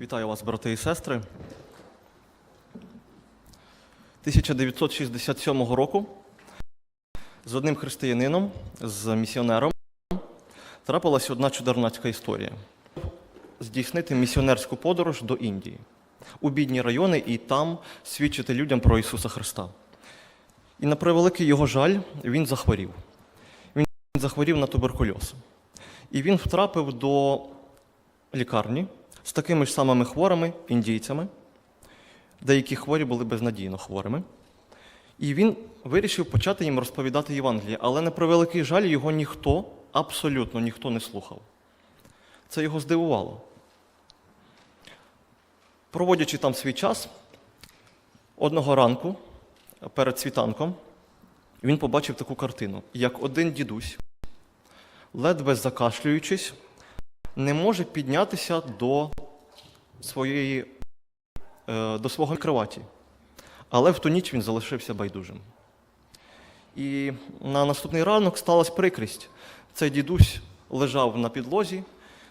Вітаю вас, брати і сестри. 1967 року з одним християнином, з місіонером, трапилася одна чудернацька історія. Здійснити місіонерську подорож до Індії у бідні райони і там свідчити людям про Ісуса Христа. І на превеликий його жаль, він захворів. Він захворів на туберкульоз. І він втрапив до лікарні з такими ж самими хворими індійцями. Деякі хворі були безнадійно хворими. І він вирішив почати їм розповідати Євангеліє, але на превеликий жаль його ніхто, абсолютно ніхто не слухав. Це його здивувало. Проводячи там свій час, одного ранку, перед світанком, він побачив таку картину, як один дідусь, ледве закашлюючись, не може піднятися до своєї, е, до свого кроваті. Але в ту ніч він залишився байдужим. І на наступний ранок сталася прикрість. Цей дідусь лежав на підлозі,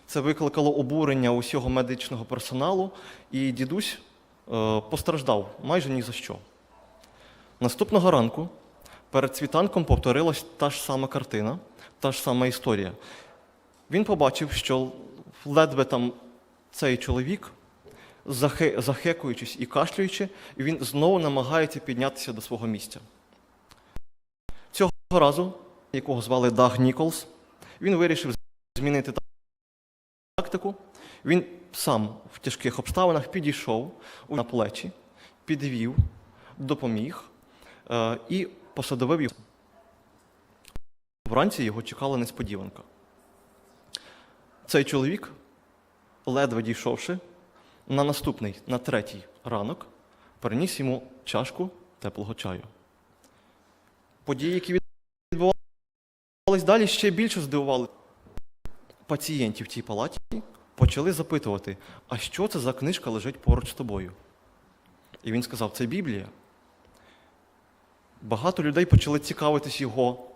це викликало обурення усього медичного персоналу, і дідусь е, постраждав майже ні за що. Наступного ранку перед світанком повторилась та ж сама картина, та ж сама історія. Він побачив, що ледве там цей чоловік, захе- захекуючись і кашлюючи, він знову намагається піднятися до свого місця. Цього разу, якого звали Даг Ніколс, він вирішив змінити тактику. Він сам в тяжких обставинах підійшов на плечі, підвів, допоміг е, і посадовив його. Вранці його чекала несподіванка. Цей чоловік, ледве дійшовши, на наступний, на третій ранок, приніс йому чашку теплого чаю. Події, які відбувалися далі, ще більше здивували пацієнтів в тій палаті, почали запитувати, а що це за книжка лежить поруч з тобою? І він сказав, це Біблія. Багато людей почали цікавитись його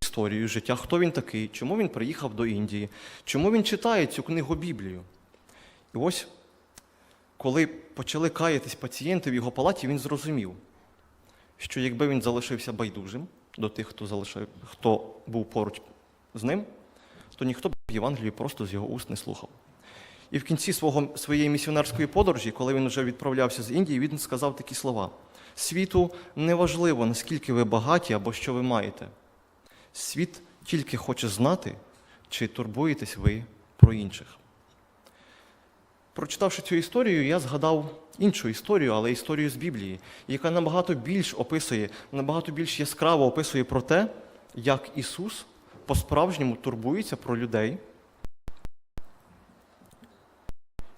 історією життя, хто він такий, чому він приїхав до Індії, чому він читає цю книгу Біблію. І ось, коли почали каятись пацієнти в його палаті, він зрозумів, що якби він залишився байдужим до тих, хто, залишив, хто був поруч з ним, то ніхто б Євангелію просто з його уст не слухав. І в кінці свого, своєї місіонерської подорожі, коли він вже відправлявся з Індії, він сказав такі слова: світу неважливо, наскільки ви багаті або що ви маєте. Світ тільки хоче знати, чи турбуєтесь ви про інших. Прочитавши цю історію, я згадав іншу історію, але історію з Біблії, яка набагато більш описує, набагато більш яскраво описує про те, як Ісус по-справжньому турбується про людей.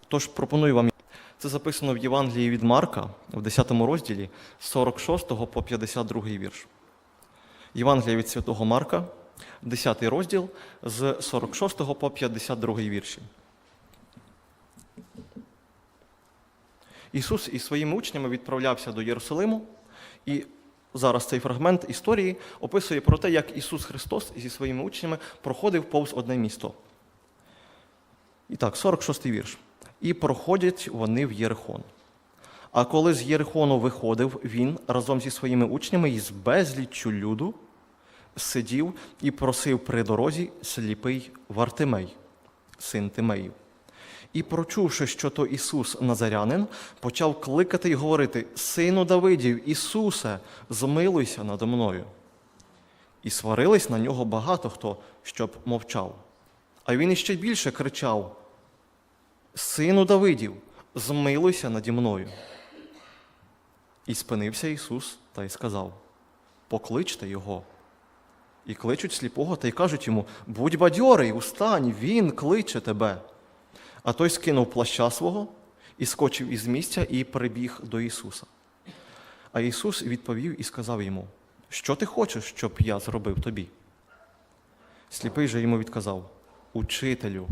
Тож пропоную вам. Це записано в Євангелії від Марка в 10 розділі з 46 по 52 вірш. Євангелія від Святого Марка, 10 розділ з 46 по 52 вірші. Ісус із своїми учнями відправлявся до Єрусалиму, і зараз цей фрагмент історії описує про те, як Ісус Христос зі своїми учнями проходив повз одне місто. І так, 46 вірш. І проходять вони в Єрихон. А коли з Єрихону виходив він разом зі своїми учнями із безліччю люду, сидів і просив при дорозі сліпий Вартимей, син Тимеїв. І, прочувши, що то Ісус Назарянин, почав кликати й говорити: Сину Давидів, Ісусе, змилуйся надо мною. І сварились на нього багато хто, щоб мовчав. А він іще більше кричав: Сину Давидів, змилуйся наді мною. І спинився Ісус та й сказав: Покличте його. І кличуть сліпого та й кажуть йому: Будь бадьорий, устань, він кличе тебе. А той скинув плаща свого і скочив із місця і прибіг до Ісуса. А Ісус відповів і сказав йому: Що ти хочеш, щоб я зробив тобі? Сліпий же йому відказав: Учителю,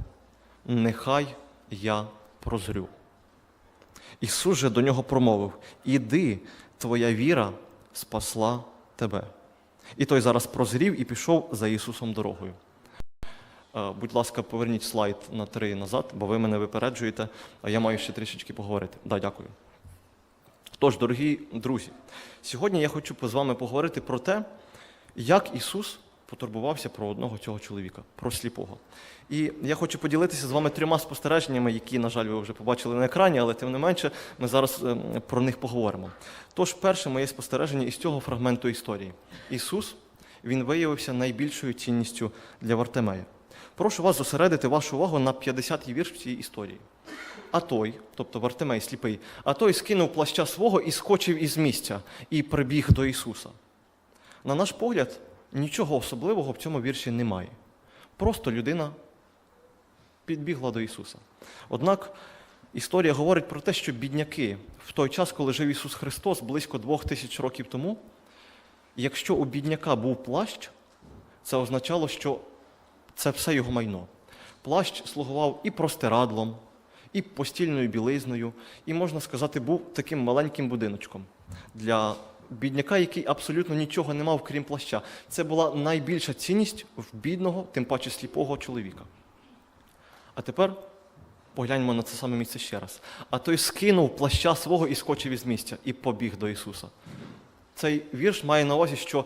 нехай я прозрю. Ісус же до нього промовив: Іди, твоя віра спасла тебе. І той зараз прозрів і пішов за Ісусом дорогою. Е, Будь ласка, поверніть слайд на три назад, бо ви мене випереджуєте, а я маю ще трішечки поговорити. Да, дякую. Тож, дорогі друзі, сьогодні я хочу з вами поговорити про те, як Ісус потурбувався про одного цього чоловіка, про сліпого. І я хочу поділитися з вами трьома спостереженнями, які, на жаль, ви вже побачили на екрані, але тим не менше ми зараз ем, про них поговоримо. Тож, перше моє спостереження із цього фрагменту історії. Ісус він виявився найбільшою цінністю для Вартимея. Прошу вас зосередити вашу увагу на 50-й вірш в цій історії. А той, тобто Вартимей сліпий, а той скинув плаща свого і скочив із місця, і прибіг до Ісуса. На наш погляд, нічого особливого в цьому вірші немає. Просто людина підбігла до Ісуса. Однак історія говорить про те, що бідняки в той час, коли жив Ісус Христос, близько двох тисяч років тому, якщо у бідняка був плащ, це означало, що це все його майно. Плащ слугував і простирадлом, і постільною білизною, і, можна сказати, був таким маленьким будиночком для бідняка, який абсолютно нічого не мав, крім плаща. Це була найбільша цінність в бідного, тим паче сліпого чоловіка. А тепер погляньмо на це саме місце ще раз. А той скинув плаща свого і скочив із місця, і побіг до Ісуса. Цей вірш має на увазі, що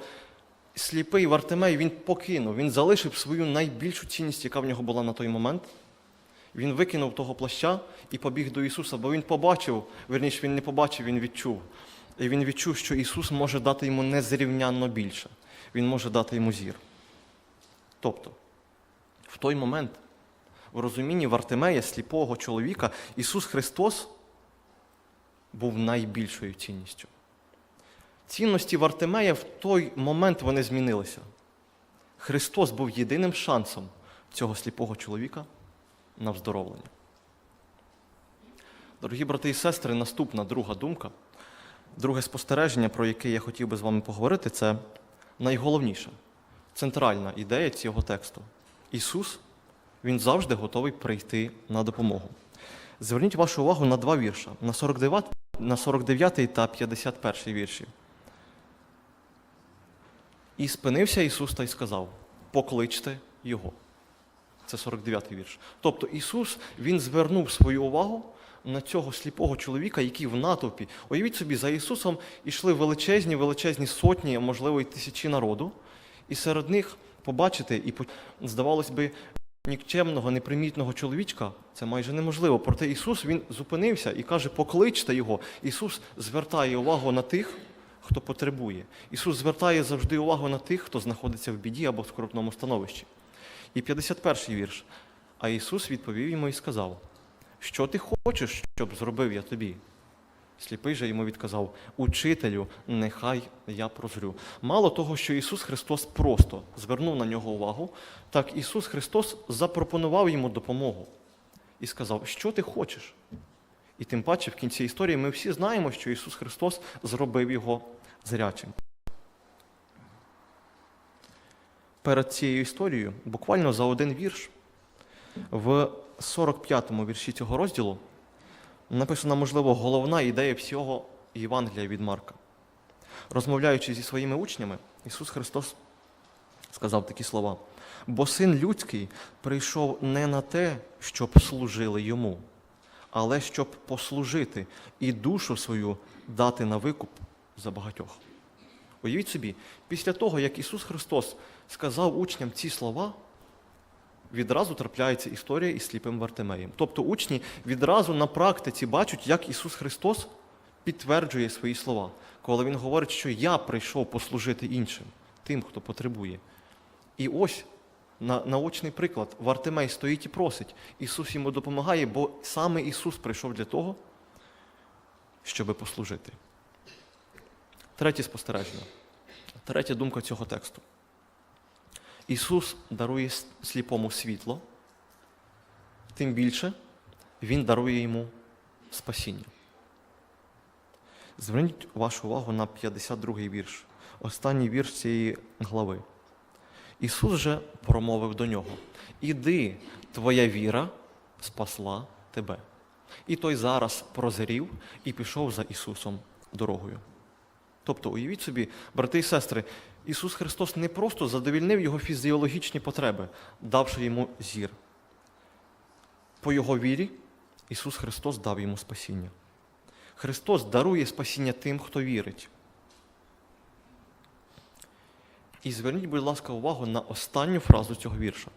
сліпий Вартимей він покинув, він залишив свою найбільшу цінність, яка в нього була на той момент. Він викинув того плаща і побіг до Ісуса, бо він побачив, верніше, він не побачив, він відчув. І він відчув, що Ісус може дати йому незрівнянно більше. Він може дати йому зір. Тобто, в той момент, в розумінні Вартимея, сліпого чоловіка, Ісус Христос був найбільшою цінністю. Цінності Вартимея в той момент вони змінилися. Христос був єдиним шансом цього сліпого чоловіка на вздоровлення. Дорогі брати і сестри, наступна друга думка, друге спостереження, про яке я хотів би з вами поговорити, це найголовніше, центральна ідея цього тексту. Ісус, Він завжди готовий прийти на допомогу. Зверніть вашу увагу на два вірша: на 49, на 49 та 51 вірші. І спинився Ісус та й сказав: покличте Його. Це 49-й вірш. Тобто Ісус Він звернув свою увагу на цього сліпого чоловіка, який в натовпі. Уявіть собі, за Ісусом йшли величезні, величезні сотні, а можливо, і тисячі народу. І серед них побачити, і здавалось би, нікчемного, непримітного чоловічка це майже неможливо. Проте Ісус Він зупинився і каже: покличте його. Ісус звертає увагу на тих, хто потребує. Ісус звертає завжди увагу на тих, хто знаходиться в біді або в скрутному становищі. І 51-й вірш. А Ісус відповів йому і сказав: Що ти хочеш, щоб зробив я тобі? Сліпий же йому відказав: Учителю, нехай я прозрю. Мало того, що Ісус Христос просто звернув на нього увагу, так Ісус Христос запропонував йому допомогу і сказав, що ти хочеш. І тим паче в кінці історії ми всі знаємо, що Ісус Христос зробив його зрячим. Перед цією історією, буквально за один вірш, в 45-му вірші цього розділу написана, можливо, головна ідея всього Євангелія від Марка. Розмовляючи зі своїми учнями, Ісус Христос сказав такі слова: бо син людський прийшов не на те, щоб служили йому, але щоб послужити і душу свою дати на викуп за багатьох. Уявіть собі, після того, як Ісус Христос сказав учням ці слова, відразу трапляється історія із сліпим Вартимеєм. Тобто учні відразу на практиці бачать, як Ісус Христос підтверджує свої слова, коли Він говорить, що я прийшов послужити іншим, тим, хто потребує. І ось на, наочний приклад, Вартимей стоїть і просить. Ісус йому допомагає, бо саме Ісус прийшов для того, щоби послужити. Третє спостереження. Третя думка цього тексту. Ісус дарує сліпому світло, тим більше Він дарує йому спасіння. Зверніть вашу увагу на 52-й вірш, останній вірш цієї глави. Ісус же промовив до нього: Іди, твоя віра спасла тебе. І той зараз прозрів і пішов за Ісусом дорогою. Тобто, уявіть собі, брати і сестри, Ісус Христос не просто задовільнив його фізіологічні потреби, давши йому зір. По його вірі Ісус Христос дав йому спасіння. Христос дарує спасіння тим, хто вірить. І зверніть, будь ласка, увагу на останню фразу цього вірша.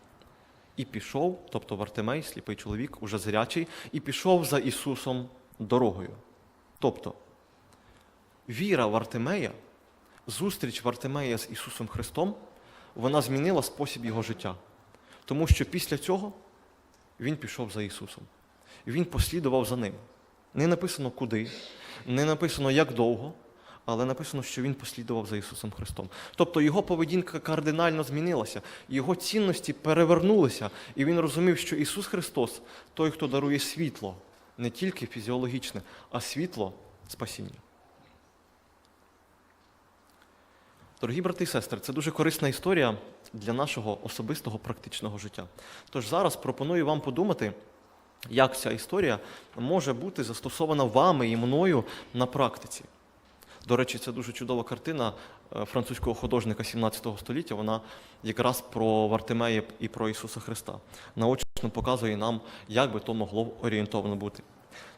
І пішов, тобто Вартимей, сліпий чоловік, уже зрячий, і пішов за Ісусом дорогою. Тобто, віра Вартимея, зустріч Вартимея з Ісусом Христом, вона змінила спосіб його життя. Тому що після цього він пішов за Ісусом. Він послідував за ним. Не написано куди, не написано як довго, але написано, що він послідував за Ісусом Христом. Тобто його поведінка кардинально змінилася, його цінності перевернулися, і він розумів, що Ісус Христос той, хто дарує світло, не тільки фізіологічне, а світло спасіння. Дорогі брати і сестри, це дуже корисна історія для нашого особистого практичного життя. Тож зараз пропоную вам подумати, як ця історія може бути застосована вами і мною на практиці. До речі, це дуже чудова картина е, французького художника 17 століття. Вона якраз про Вартимея і про Ісуса Христа. Наочно показує нам, як би то могло орієнтовано бути.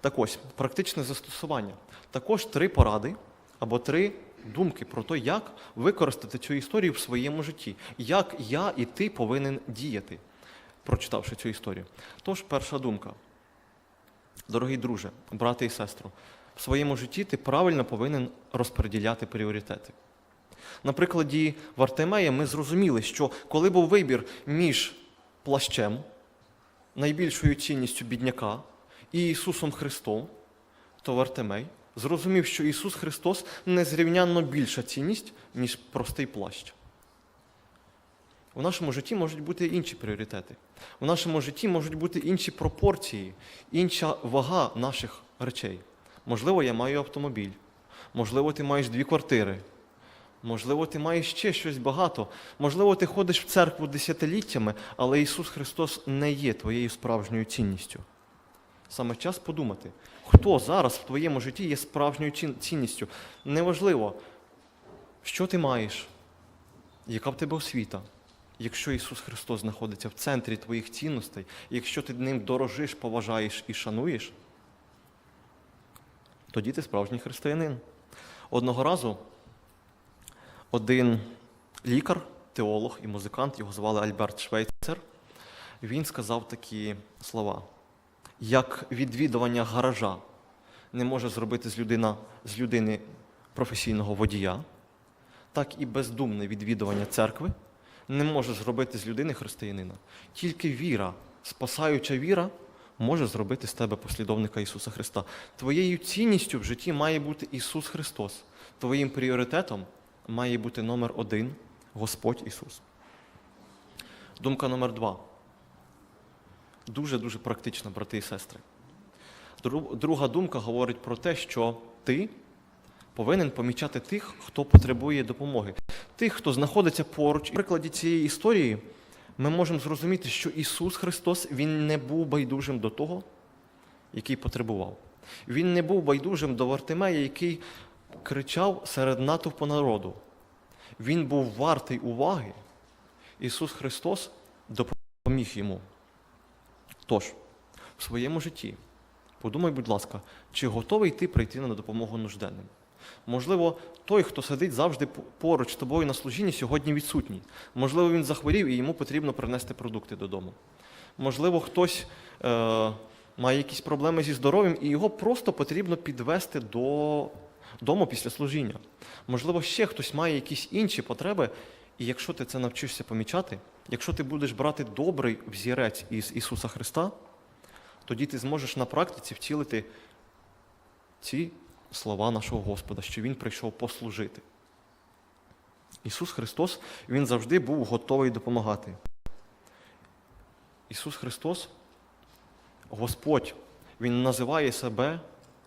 Так ось, практичне застосування. Також три поради або три думки про те, як використати цю історію в своєму житті, як я і ти повинен діяти, прочитавши цю історію. Тож, перша думка. Дорогий друже, брате і сестру, в своєму житті ти правильно повинен розподіляти пріоритети. На прикладі Вартемея ми зрозуміли, що коли був вибір між плащем, найбільшою цінністю бідняка, і Ісусом Христом, то Вартемей зрозумів, що Ісус Христос незрівнянно більша цінність, ніж простий плащ. У нашому житті можуть бути інші пріоритети. У нашому житті можуть бути інші пропорції, інша вага наших речей. Можливо, я маю автомобіль, можливо, ти маєш дві квартири, можливо, ти маєш ще щось багато. Можливо, ти ходиш в церкву десятиліттями, але Ісус Христос не є твоєю справжньою цінністю. Саме час подумати, хто зараз в твоєму житті є справжньою цінністю. Неважливо, що ти маєш, яка в тебе освіта. Якщо Ісус Христос знаходиться в центрі твоїх цінностей, якщо ти ним дорожиш, поважаєш і шануєш, тоді ти справжній християнин. Одного разу один лікар, теолог і музикант, його звали Альберт Швейцер, він сказав такі слова: як відвідування гаража не може зробити з, людина, з людини професійного водія, так і бездумне відвідування церкви не може зробити з людини християнина. Тільки віра, спасаюча віра, може зробити з тебе послідовника Ісуса Христа. Твоєю цінністю в житті має бути Ісус Христос. Твоїм пріоритетом має бути номер один Господь Ісус. Думка номер два. Дуже-дуже практична, брати і сестри. Друга думка говорить про те, що ти повинен помічати тих, хто потребує допомоги, тих, хто знаходиться поруч. В прикладі цієї історії ми можемо зрозуміти, що Ісус Христос Він не був байдужим до того, який потребував. Він не був байдужим до Вартимея, який кричав серед натовпу народу. Він був вартий уваги. Ісус Христос допоміг йому. Тож, в своєму житті подумай, будь ласка, чи готовий ти прийти на допомогу нужденним? Можливо, той, хто сидить завжди поруч з тобою на служінні, сьогодні відсутній. Можливо, він захворів і йому потрібно принести продукти додому. Можливо, хтось е, має якісь проблеми зі здоров'ям, і його просто потрібно підвести до дому після служіння. Можливо, ще хтось має якісь інші потреби, і якщо ти це навчишся помічати, якщо ти будеш брати добрий взірець із Ісуса Христа, тоді ти зможеш на практиці втілити ці слова нашого Господа, що Він прийшов послужити. Ісус Христос, Він завжди був готовий допомагати. Ісус Христос, Господь, Він називає себе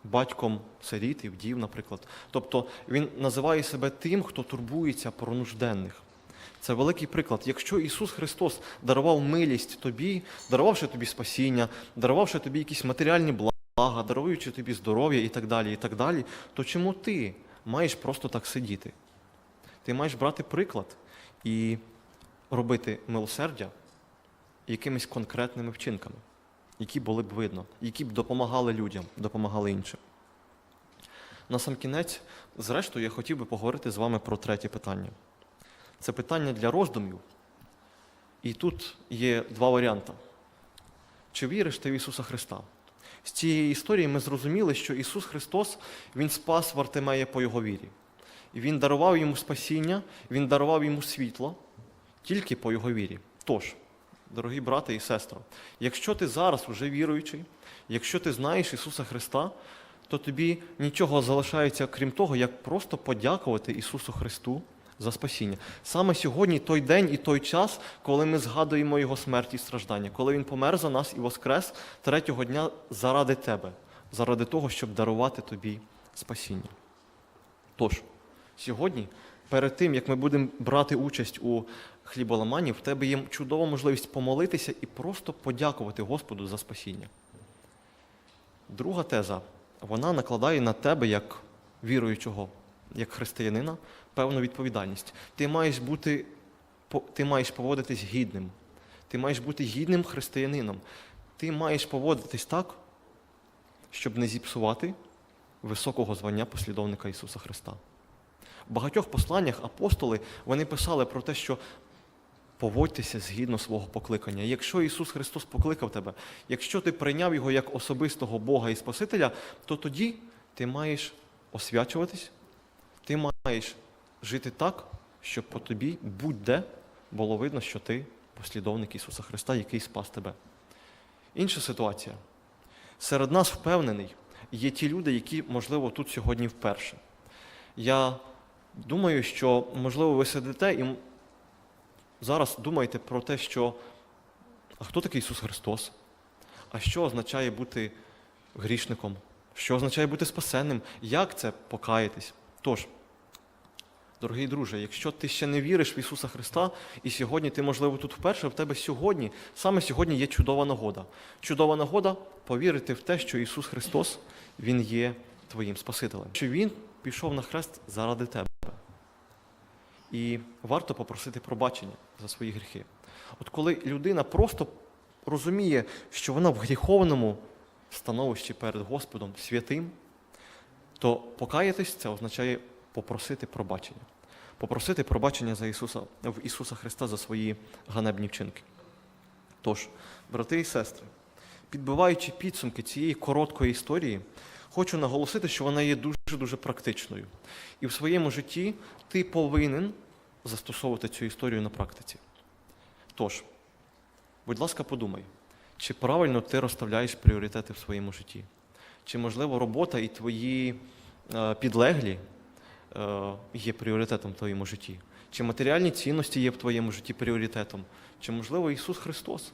батьком сиріт і вдів, наприклад. Тобто Він називає себе тим, хто турбується про нужденних. Це великий приклад. Якщо Ісус Христос дарував милість тобі, дарувавши тобі спасіння, дарувавши тобі якісь матеріальні блага, даруючи тобі здоров'я і так далі, і так далі, то чому ти маєш просто так сидіти? Ти маєш брати приклад і робити милосердя якимись конкретними вчинками, які були б видно, які б допомагали людям, допомагали іншим. На сам кінець, зрештою, я хотів би поговорити з вами про третє питання. Це питання для роздумів. І тут є два варіанти. Чи віриш ти в Ісуса Христа? З цієї історії ми зрозуміли, що Ісус Христос Він спас Вартимея по його вірі. І Він дарував йому спасіння, Він дарував йому світло тільки по його вірі. Тож, дорогі брати і сестри, якщо ти зараз уже віруючий, якщо ти знаєш Ісуса Христа, то тобі нічого залишається, крім того, як просто подякувати Ісусу Христу за спасіння. Саме сьогодні той день і той час, коли ми згадуємо Його смерть і страждання, коли Він помер за нас і воскрес третього дня заради тебе, заради того, щоб дарувати тобі спасіння. Тож, сьогодні, перед тим, як ми будемо брати участь у хліболаманні, в тебе є чудова можливість помолитися і просто подякувати Господу за спасіння. Друга теза, вона накладає на тебе, як віруючого, як християнина, певну відповідальність. Ти маєш бути, ти маєш поводитись гідним. Ти маєш бути гідним християнином. Ти маєш поводитись так, щоб не зіпсувати високого звання послідовника Ісуса Христа. В багатьох посланнях апостоли вони писали про те, що поводьтеся згідно свого покликання. Якщо Ісус Христос покликав тебе, якщо ти прийняв Його як особистого Бога і Спасителя, то тоді ти маєш освячуватись, ти маєш жити так, щоб по тобі будь-де було видно, що ти послідовник Ісуса Христа, який спас тебе. Інша ситуація. Серед нас впевнений, є ті люди, які, можливо, тут сьогодні вперше. Я думаю, що, можливо, ви сидите і зараз думаєте про те, що а хто такий Ісус Христос? А що означає бути грішником? Що означає бути спасенним? Як це покаятись? Тож, дорогий друже, якщо ти ще не віриш в Ісуса Христа, і сьогодні ти, можливо, тут вперше, в тебе сьогодні, саме сьогодні є чудова нагода. Чудова нагода повірити в те, що Ісус Христос, Він є твоїм Спасителем. Що Він пішов на хрест заради тебе. І варто попросити пробачення за свої гріхи. От коли людина просто розуміє, що вона в гріховному становищі перед Господом святим, то покаятись це означає попросити пробачення. Попросити пробачення за Ісуса, в Ісуса Христа за свої ганебні вчинки. Тож, брати і сестри, підбиваючи підсумки цієї короткої історії, хочу наголосити, що вона є дуже-дуже практичною. І в своєму житті ти повинен застосовувати цю історію на практиці. Тож, будь ласка, подумай, чи правильно ти розставляєш пріоритети в своєму житті? Чи, можливо, робота і твої е, підлеглі є пріоритетом в твоєму житті? Чи матеріальні цінності є в твоєму житті пріоритетом? Чи, можливо, Ісус Христос,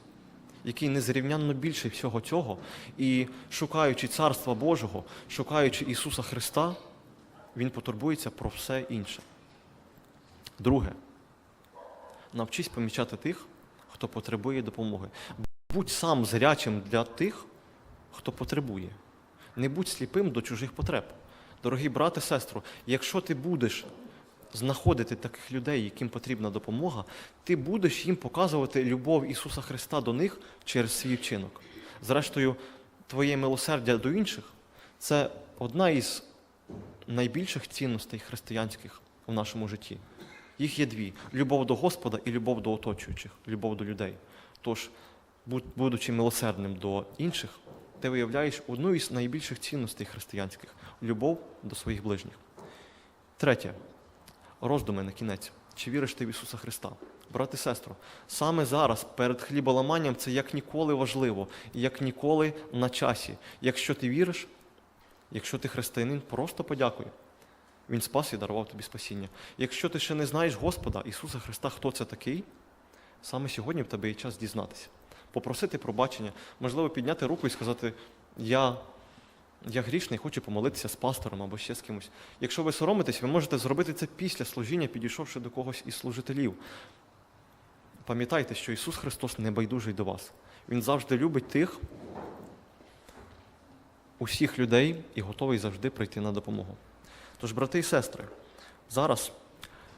який незрівнянно більший всього цього, і шукаючи Царства Божого, шукаючи Ісуса Христа, Він потурбується про все інше. Друге, навчись помічати тих, хто потребує допомоги. Будь сам зрячим для тих, хто потребує. Не будь сліпим до чужих потреб. Дорогі брати, сестру, якщо ти будеш знаходити таких людей, яким потрібна допомога, ти будеш їм показувати любов Ісуса Христа до них через свій вчинок. Зрештою, твоє милосердя до інших це одна із найбільших цінностей християнських в нашому житті. Їх є дві: любов до Господа і любов до оточуючих, любов до людей. Тож, будучи милосердним до інших, ти виявляєш одну із найбільших цінностей християнських любов до своїх ближніх. Третє. Роздуми на кінець. Чи віриш ти в Ісуса Христа? Брати, сестро, саме зараз перед хліболаманням це як ніколи важливо, як ніколи на часі. Якщо ти віриш, якщо ти християнин, просто подякуй. Він спас і дарував тобі спасіння. Якщо ти ще не знаєш Господа, Ісуса Христа, хто це такий, саме сьогодні в тебе є час дізнатися, попросити пробачення, можливо, підняти руку і сказати: Я, я грішний, хочу помолитися з пастором або ще з кимось. Якщо ви соромитесь, ви можете зробити це після служіння, підійшовши до когось із служителів. Пам'ятайте, що Ісус Христос не байдужий до вас. Він завжди любить тих, усіх людей і готовий завжди прийти на допомогу. Тож, брати і сестри, зараз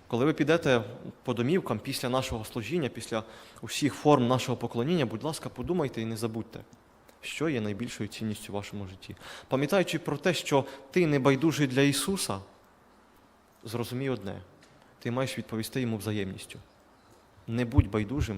Коли ви підете по домівкам після нашого служіння, після усіх форм нашого поклоніння, будь ласка, подумайте і не забудьте, що є найбільшою цінністю в вашому житті. Пам'ятаючи про те, що ти не байдужий для Ісуса, зрозумій одне: ти маєш відповісти йому взаємністю. Не будь байдужим